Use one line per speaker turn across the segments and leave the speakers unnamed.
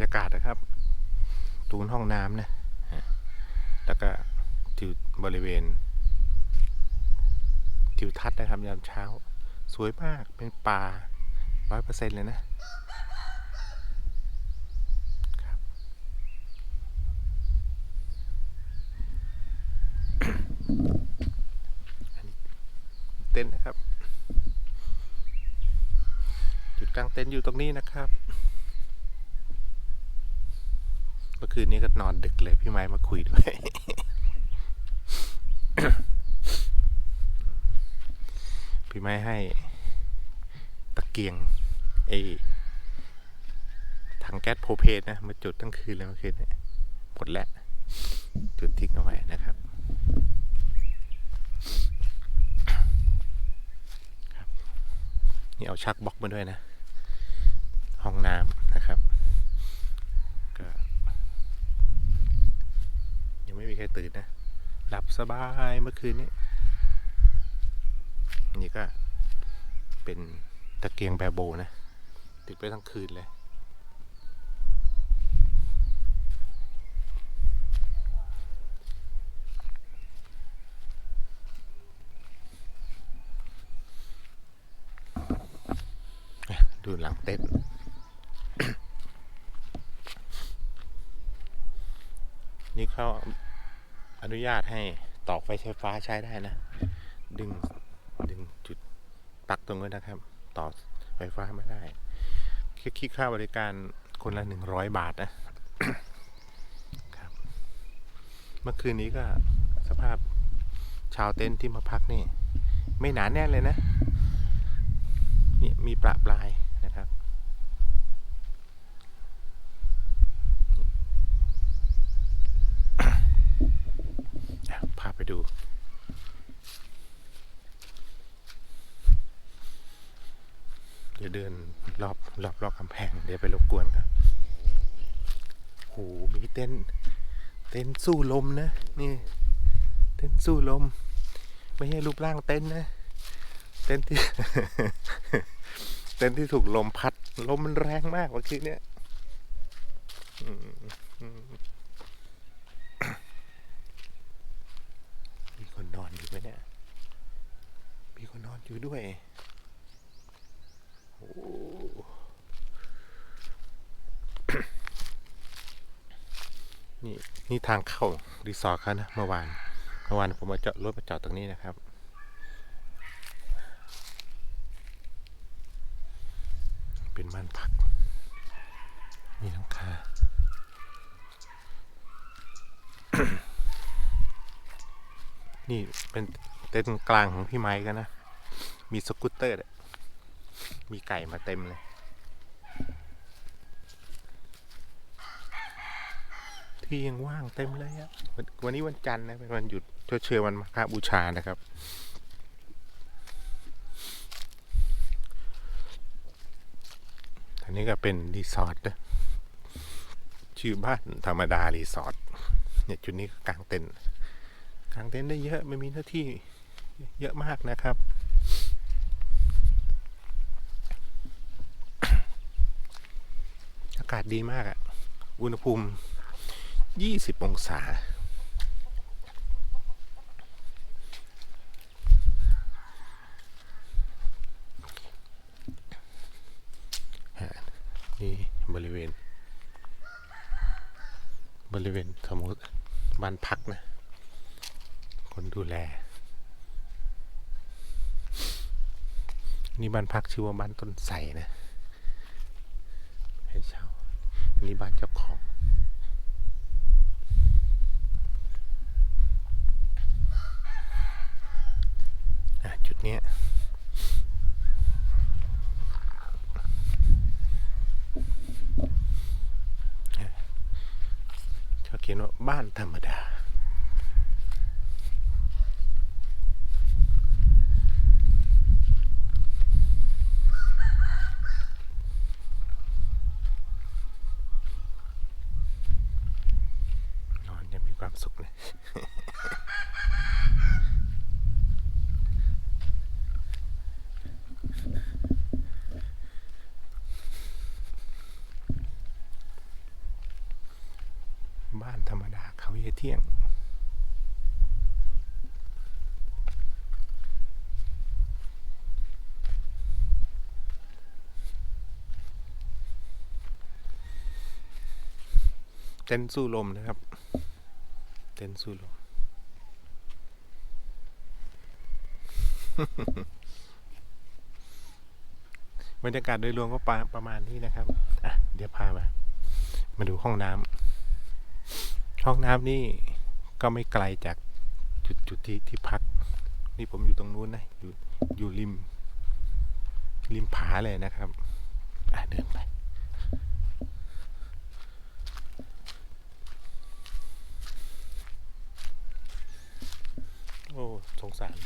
รยากาศนะครับ ตูนห้องน้ำนะฮะแล้วก็ทิวบริเวณ ทิวทัศน์นะครับยามเช้า สวยมากเป็นป่าร้อยเปอร์เซ็นต์เลยนะครับอันนี้เต็นท์นะครับ จุดกลางเต็นท์อยู่ตรงนี้นะครับ เมื่ อคืนนี้ก็นอนดึกเลย พี่ไม้มาคุยด้วย พี่ไม้ให้ ตะเกียงไอ้ถังแก๊สโพรเพนนะ มาจุดทั้งคืนเลยเมื่อคืนนี่ยหมดแล้ว จุดทิ้งเอาไว้นะครับนี่เอาชักบล็อกมาด้วยนะ ห้องน้ำนะครับ ก็ ยัง ไม่มีใครตื่นนะ หลับสบายเมื่อคืนนี้นนี้ก็เป็นตะเกียงแบบโบนะ ติดไปทั้งคืนเลย ดูหลังเต็นนี่เขา อนุญาตให้ตอกไฟใช้ฟ้าใช้ได้นะ ดึงดึงจุดปักตรงนี้นะครับ ต่อไฟฟ้าไม่ได้คิดค่าบริการคนละหนึ่งร้อยบาทนะครับ เมื่อคืนนี้ก็สภาพชาวเต็นท์ที่มาพักนี่ ไม่หนาแน่นเลยนะ นี่มีประปรายนะครับ อะพาไปดู เดี๋ยวเดินรอบรอบรอบกำแพงเดี๋ยวไปรบกวนครับโหมีเต้น เต้นสู้ลมนะ นี่ เต้นสู้ลม ไม่ใช่รูปร่างเต้นนะ เต้นที่ เต้นที่ถูกลมพัด ลมมันแรงมากเมื่อคืนเนี้ยมีคนนอนอยู่ไหมเนี่ย มีคนนอนอยู่ด้วย โอ้ นี่ทางเข้ารีสอร์ทเขานะเมื่อวานเมื่อวานผมมาจอดรถมาจอดตรงนี้นะครับ เป็นบ้านพัก มีหลังคานี่เป็นเต็นท์กลางของพี่ไม้กันนะ มีสกูตเตอร์ มีไก่มาเต็มเลย ที่ยังว่างเต็มเลยอะวันวันนี้วันจันทร์นะเป็นวันหยุดเชดเชยวันมาฆบูชานะครับ อันนี้ก็เป็นรีสอร์ทนะชื่อบ้านธรรมดารีสอร์ทเนี่ยจุดนี้ก็กางเต็นท์กางเต็นท์ได้เยอะไม่มีหน้าที่เยอะมากนะครับอากาศดีมากอะ อุณหภูมิ 20องศาฮะนี่บริเวณ บริเวณสมมติบ้านพักนะ คนดูแล นี่บ้านพักชื่อว่าบ้านต้นใสนะ ให้เช่านนี้บ้านเจ้าของ อะ จุด เนี้ยเขาเขียนว่าบ้านธรรมดานอนยังมีความสุขเลย บ้านธรรมดาเขาเยเที่ยง เต้นท์สู้ลมนะครับ เต้นท์สู้ลม บรรยากาศโดยรวมก็ประประมาณนี้นะครับอะเดี๋ยวพามา มาดูห้องน้ำห้องน้ำนี่ก็ไม่ไกลจากจุดจุดที่ที่พัก นี่ผมอยู่ตรงนู้นนะ อยู่อยู่ริม ริมผาเลยนะครับ อะเดินไป โอ้ สงสาร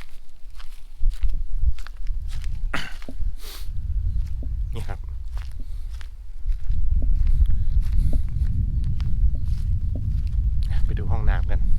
นี่ครับ ไปดูห้องน้ำกัน ห้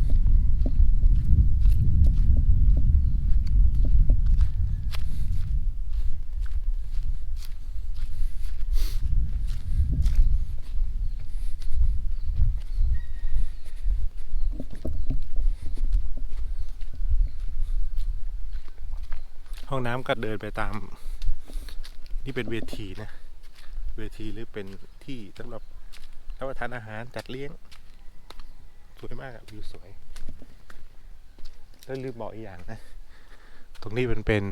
องน้ำก็เดินไปตาม นี่เป็นเวทีนะ เวทีหรือเป็นที่สำหรับรับประทานอาหารจัดเลี้ยง สวยมากวิวสวย แล้วลืมบอกอีกอย่างนะ ตรงนี้มันเป็น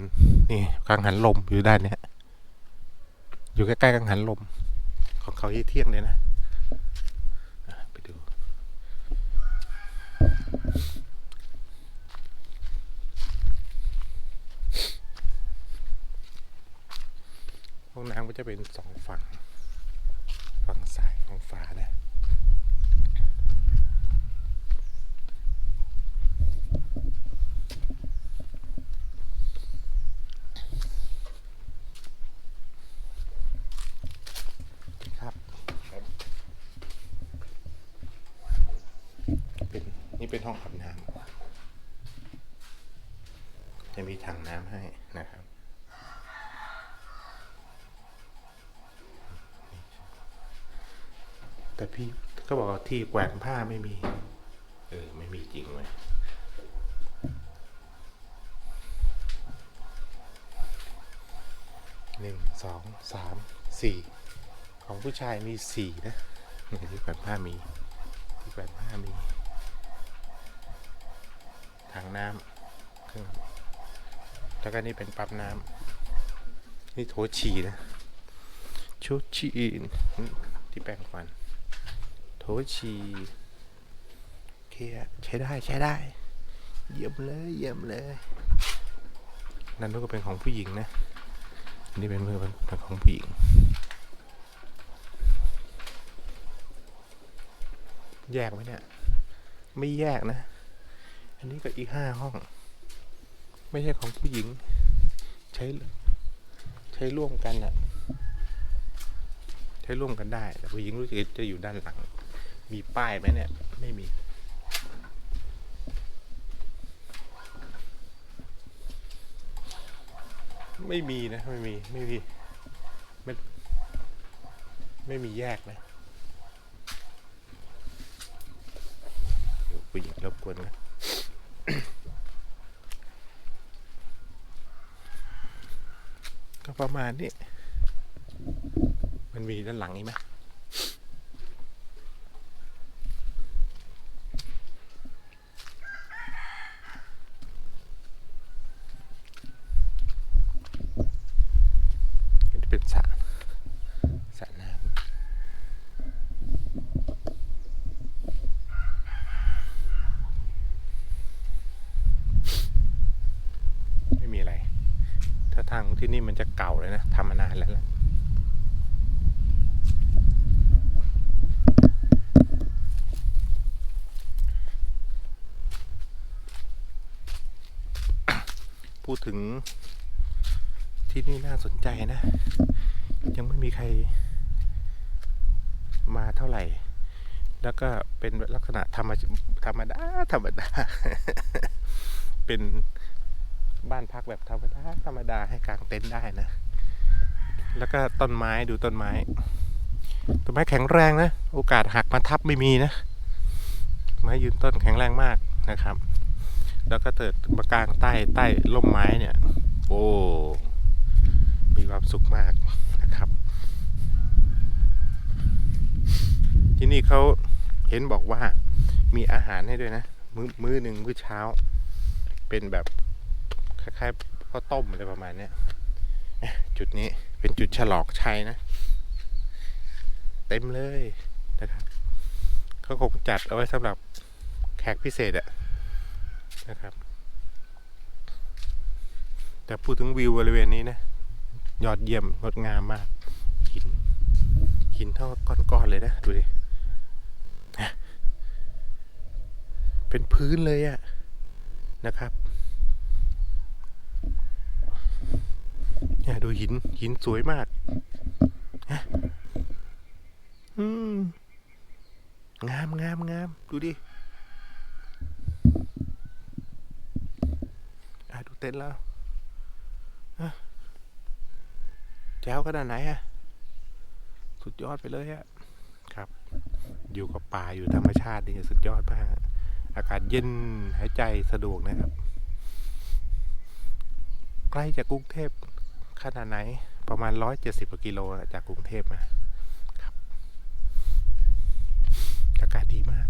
นี่กังหันลมอยู่ด้านเนี้ยอยู่ใกล้ๆกังหันลม ของเขาที่เที่ยงเลยนะอะไปดู ห้อง น้ำก็จะเป็นสองฝั่ง ฝั่งซ้ายฝั่งฝานะครับนี่เป็นห้องอาบน้ำจะมีถังน้ำให้นะครับ แต่พี่ก็บอกว่าที่แขวนผ้าไม่มี เออ ไม่มีจริงเลยหนึ่งสองสามสี่ของผู้ชายมีสี่นะนี่ที่แขวนผ้ามีที่แขวนผ้ามีถังน้ำเครื่องแล้วก็นี่เป็นปั๊บน้ำนี่โถฉี่นะชุดฉี่ที่แปรงฟัน โถฉี่โอเคอะใช้ได้ใช้ได้ เยี่ยมเลยเยี่ยมเลย นั่นก็เป็นของผู้หญิงนะอันนี่เป็นมือเป็นของผู้หญิง แยกไหมเนี่ย ไม่แยกนะ อันนี้ก็อีกห้าห้อง ไม่ใช่ของผู้หญิง ใช้ใช้ร่วมกันอะใช้ร่วมกันได้ แต่ผู้หญิงรู้สึกจะอยู่ด้านหลัง มีป้ายไหมเนี่ย ไม่มี ไม่มีนะ ไม่มี ไม่มี ไม่ไม่มีแยกนะเดี๋ยวผู้หญิงรบกวนนะก็ประมาณนี้ มันมีด้านหลังอีกไหม มันจะเป็นสระสระน้ำไม่มีอะไร ถ้าทางที่นี่มันจะ เก่าเลยนะทำมานานแล้วล่ะพูดถึงที่นี่น่าสนใจนะ ยังไม่มีใครมาเท่าไหร่ แล้วก็เป็นลักษณะธรรมธรรมดา ธรรมดา เป็น บ้านพักแบบธรรมดาธรรมดาให้กางเต็นท์ได้นะ แล้วก็ต้นไม้ดูต้นไม้ ต้นไม้แข็งแรงนะ โอกาสหักมาทับไม่มีนะ ไม้ยืนต้นแข็งแรงมากนะครับ แล้วก็เกิดมากลางใต้ใต้ร่มไม้เนี่ย โอ้ มีความสุขมากนะครับ ที่นี่เขาเห็นบอกว่ามีอาหารให้ด้วยนะ มื้อมื้อหนึ่งมื้อเช้า เป็นแบบ คล้ายๆข้าวต้มอะไรประมาณเนี้ยจุดนี้เป็นจุดฉลองชัยนะ เต็มเลยนะครับเขาคงจัดเอาไว้สำหรับแขกพิเศษอะนะครับ แต่พูดถึงวิวบริเวณนี้นะ ยอดเยี่ยมงดงามมาก หิน หินเท่าก้อนๆเลยนะ ดูดิ เป็นพื้นเลยอะนะครับ เนี่ยดูหินหินสวยมากนะอืมงามงามงามดูดิอะดูเต็นท์แล้วอะแจ๋วขนาดไหนอะสุดยอดไปเลยอะครับ อยู่กับป่าอยู่ธรรมชาตินี่สุดยอดมากอากาศเย็นหายใจสะดวกนะครับ ใกล้จากกรุงเทพ ขนาดไหนประมาณ 170กว่ากิโลจากกรุงเทพมาครับอากาศดีมาก